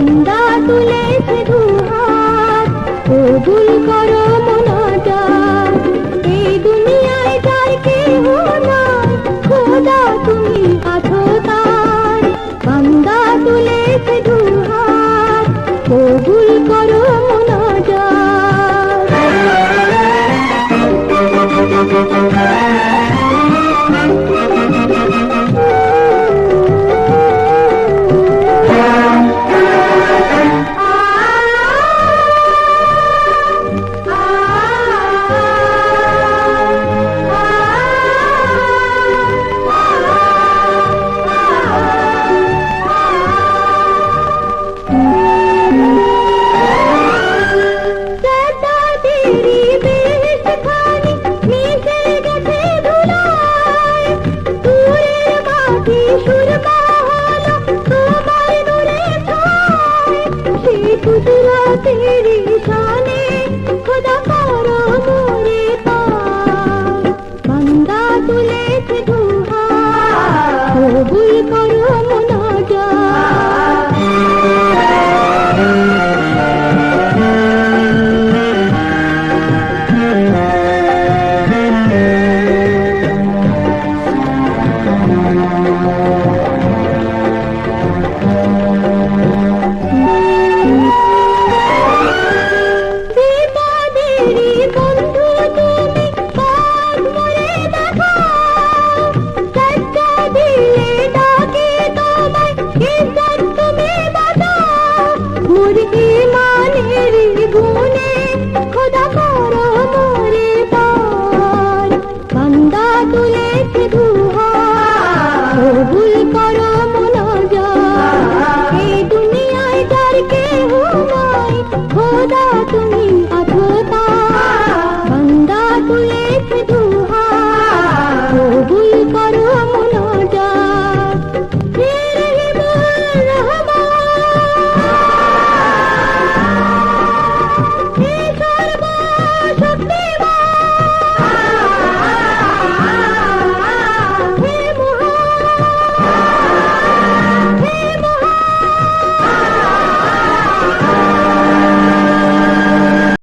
ঠান্ডা তুলেছে দুহাত। কবুল করো కుదురా